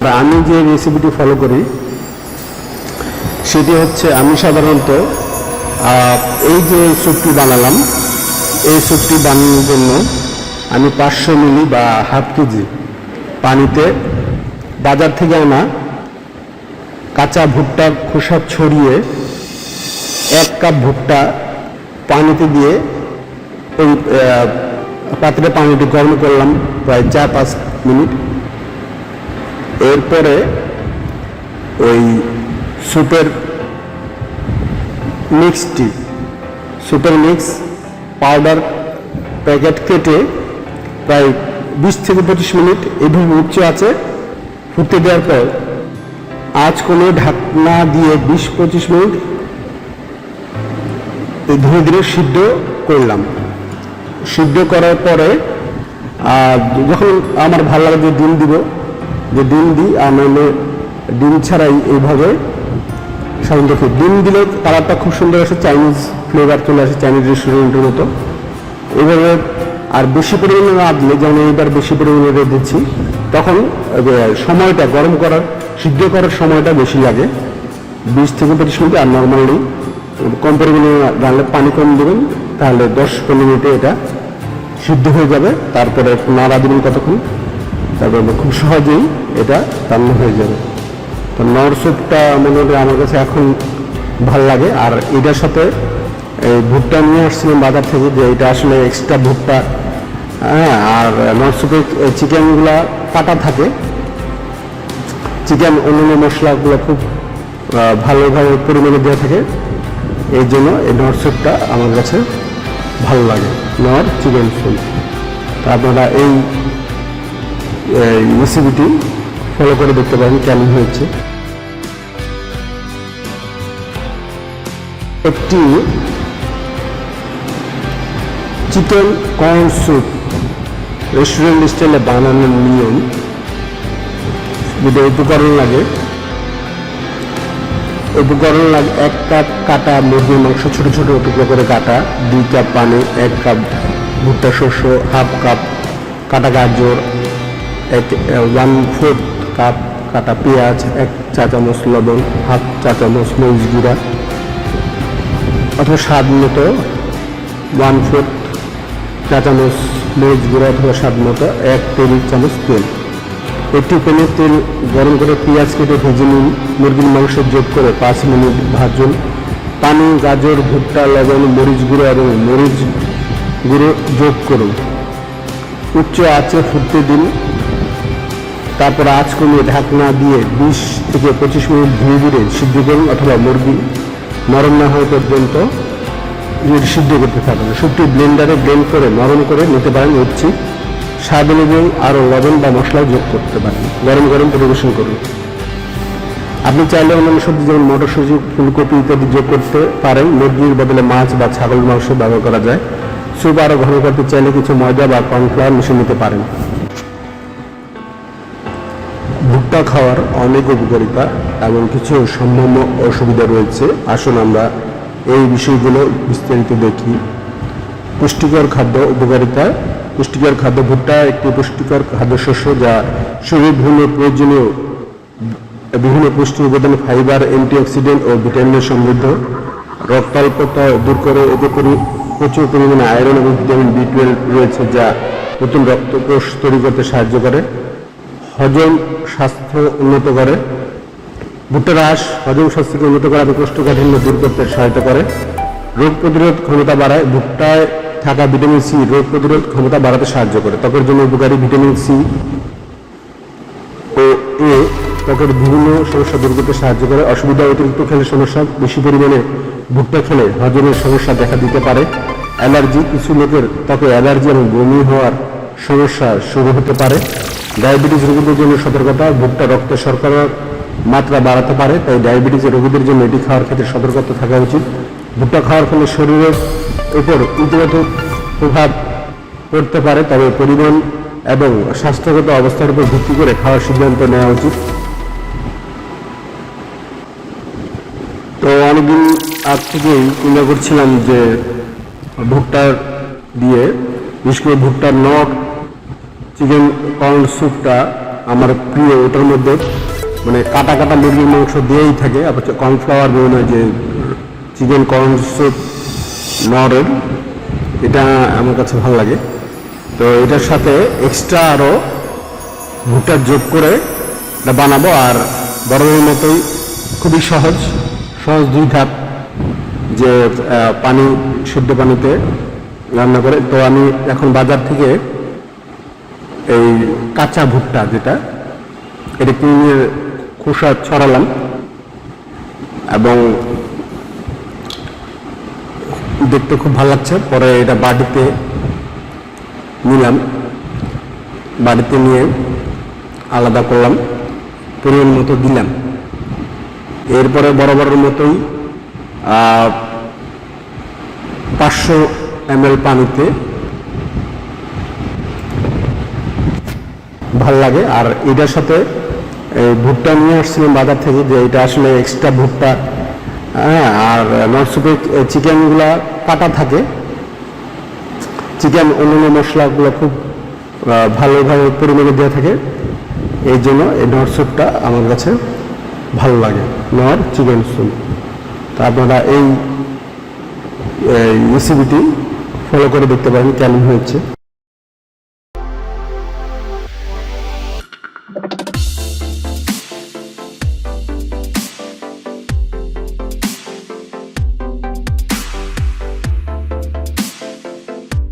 আমি যে রেসিপিটি ফলো করি, সেটি হচ্ছে আমি সাধারণত এই যে স্যুপটি বানালাম, এই স্যুপটি বানানোর জন্য আমি পাঁচশো মিলি বা হাফ কেজি পানিতে, বাজার থেকে আনা কাঁচা ভুট্টা খোসা ছড়িয়ে এক কাপ ভুট্টা পানিতে দিয়ে ওই পাত্রে পানিটি গরম করলাম প্রায় চার পাঁচ মিনিট। এরপরে ওই স্যুপের মিক্সটি, সুপার মিক্স পাউডার প্যাকেট কেটে প্রায় বিশ থেকে পঁচিশ মিনিট এইভাবে উচ্চ আছে, ফুটতে দেওয়ার পর আজ কোনো ঢাকনা দিয়ে বিশ পঁচিশ মিনিট ধীরে ধীরে সিদ্ধ করলাম। সিদ্ধ করার পরে যখন আমার ভালো লাগে যে ডিম দিব যে ডিম দিই আর নইলে ডিম ছাড়াই এইভাবে সাধারণত খাই। ডিম দিলে কালারটা খুব সুন্দর আসে চাইনিজ ফ্লেভার চলে আসে চাইনিজ রেস্টুরেন্টের মতো। এইভাবে আর বেশি পরিমাণে দিলে যেমন এইবার বেশি পরিমাণে দিচ্ছি, তখন সময়টা গরম করার, সিদ্ধ করার সময়টা বেশি লাগে। বিশ থেকে পঁচিশ মিনিট, আর নর্মালি কম পরিমাণে রান্নার পানি কম দেবেন, তাহলে দশ পনেরো মিনিটে এটা সিদ্ধ হয়ে যাবে। তারপরে নাড়া দেবেন কতক্ষণ, তারপরে খুব সহজেই এটা রান্না হয়ে যাবে। তো নর স্যুপটা মনে হয় আমার কাছে এখন ভালো লাগে। আর এটার সাথে এই ভুট্টা নিয়ে আসছিলাম বাজার থেকে যে এটা আসলে এক্সট্রা ভুট্টা। হ্যাঁ আর নর স্যুপে চিকেনগুলা কাটা থাকে। চিকেন অন্যান্য মশলাগুলো খুব ভালোভাবে পরিমাণে দেওয়া থাকে। এই জন্য এই নর স্যুপটা আমার কাছে ভালো লাগে, নর চিকেন স্যুপ। আপনারা এই রেসিপিটি ফলো করে দেখতে পারেন কেমন হয়েছে। একটি চিকেন কর্ন স্যুপ রেস্টুরেন্ট স্টাইলে বানানোর নিয়ম যেটা উপকরণ লাগে। উপকরণ লাগে, এক কাপ কাটা মুরগির মাংস, ছোট ছোট টুকরো করে কাটা, দুই কাপ পানি, এক কাপ ভুট্টা শস্য, হাফ কাপ কাটা গাজর, এক ওয়ান ফোর্থ কাপ, কাটা পেঁয়াজ, এক চা চামচ লবণ, হাফ চা চামচ মরিচ গুঁড়া, অথবা স্বাদ মতো ওয়ান ফোর্থ চা চামচ মরিচ গুঁড়া অথবা স্বাদ মতো এক টেবিল চামচ তেল। একটি প্যানে তেল গরম করে পেঁয়াজ কেটে ভেজে নিন। মুরগির মাংস যোগ করে পাঁচ মিনিট ভাজুন। পানি, গাজর, ভুট্টা, লবণ, মরিচ গুঁড়ো এবং মরিচ গুঁড়ো যোগ করুন। উচ্চ আঁচে ফুটতে দিন। তারপর আঁচ কমিয়ে ঢাকনা দিয়ে বিশ থেকে পঁচিশ মিনিট ধীরে ধীরে সিদ্ধ করুন অথবা মুরগি নরম না হওয়া পর্যন্ত সিদ্ধ করতে থাকুন। শুকটি ব্লেন্ডারে ব্লেন্ড করে নরম করে নিতে পারেন উচ্ছি। স্বাদ অনুযায়ী আরও লবণ বা মশলা যোগ করতে পারেন। গরম গরম পরিবেশন করুন। আপনি চাইলে অন্যান্য সবজি যেমন মটরশুঁটি, ফুলকপি ইত্যাদি যোগ করতে পারেন। মুরগির বদলে মাছ বা ছাগল মাংস ব্যবহার করা যায়। স্যুপ আরও ঘন করতে চাইলে কিছু ময়দা বা কর্নফ্লাওয়ার মিশিয়ে নিতে পারেন। ভুট্টা খাওয়ার অনেক উপকারিতা এবং কিছু সম্ভাব্য অসুবিধা রয়েছে। আসুন আমরা এই বিষয়গুলো বিস্তারিত দেখি। পুষ্টিকর খাদ্য উপকারিতা। পুষ্টিকর খাদ্য ভুট্টা একটি পুষ্টিকর খাদ্যশস্য যা শরীর বিভিন্ন প্রয়োজনীয়, বিভিন্ন পুষ্টি উপাদান, ফাইবার, অ্যান্টিঅক্সিডেন্ট ও ভিটামিনের সমৃদ্ধ। রক্তাল্পতা দূর করে এতে পরি- প্রচুর পরিমাণে আয়রন এবং ভিটামিন বি টুয়েলভ রয়েছে যা নতুন রক্তকোষ তৈরি করতে সাহায্য করে। হজম স্বাস্থ্য উন্নত করে। ভুট্টা রস হজম স্বাস্থ্যকে উন্নত করে এবং কোষ্ঠকাঠিন্য দূর করতে সহায়তা করে। রোগ প্রতিরোধ ক্ষমতা বাড়ায়। ভুট্টায় থাকা ভিটামিন সি রোগ প্রতিরোধ ক্ষমতা বাড়াতে সাহায্য করে। ত্বকের জন্য উপকারী ভিটামিন সি ও এ ত্বকের বিভিন্ন সমস্যা দূর করতে সাহায্য করে। অসুবিধা অতিরিক্ত খেলে সমস্যা বেশি পরিমাণে ভুট্টা খেলে হজমের সমস্যা দেখা দিতে পারে। অ্যালার্জি, কিছু লোকের ত্বকে অ্যালার্জি এবং বমি হওয়ার সমস্যা শুরু হতে পারে। ডায়াবেটিস রোগীদের জন্য সতর্কতা ভুট্টা রক্তে শর্করার মাত্রা বাড়াতে পারে, তাই ডায়াবেটিস রোগীদের জন্য এটি খাওয়ার ক্ষেত্রে সতর্কতা থাকা উচিত। ভুট্টা খাওয়ার ফলে শরীরের উপর ইতিবাচক প্রভাব পড়তে পারে, তবে পরিমাণ এবং স্বাস্থ্যগত অবস্থার উপর ভিত্তি করে খাওয়ার সিদ্ধান্ত নেওয়া উচিত। তো অনেকদিন আগ থেকেই চিন্তা করছিলাম যে ভুট্টার দিয়ে, বিশেষ করে ভুট্টার নট চিকেন কর্ন স্যুপটা আমার প্রিয় ওটার মধ্যে মানে কাটা কাটা মুরগির মাংস দিয়েই থাকে, আবার কর্নফ্লাওয়ার বিভিন্ন যে চিকেন কর্ন স্যুপ নরের, এটা আমার কাছে ভালো লাগে। তো এটার সাথে এক্সট্রা আরও ভুট্টা যোগ করে এটা বানাবো, আর বড়দের মতোই খুবই সহজ সহজ দুই ধাপ যে পানি, শুদ্ধ পানিতে রান্না করে। তো আমি এখন বাজার থেকে এই কাঁচা ভুট্টা যেটা, এটা কিনে খোসা ছড়ালাম এবং দেখতে খুব ভালো লাগছে। পরে এটা বাড়িতে নিলাম। বাড়িতে নিয়ে আলাদা করলাম। পরিমাণ মতো দিলাম। এরপরে বরাবরের মতোই পাঁচশো এম পানিতে ভালো লাগে। আর এটার সাথে, এই ভুট্টা নিয়ে আসছিলাম বাজার থেকে যে এটা আসলে এক্সট্রা ভুট্টা। হ্যাঁ আর নরসুপে চিকেনগুলা কাটা থাকে। চিকেন অন্যান্য মশলাগুলো খুব ভালোভাবে পরিমাণে দেওয়া থাকে। এই জন্য এই নর আমার কাছে ভালো লাগে নর চিকেন স্যুপ। তা আপনারা এই রেসিপিটি ফলো করে দেখতে পারেন কেমন হয়েছে।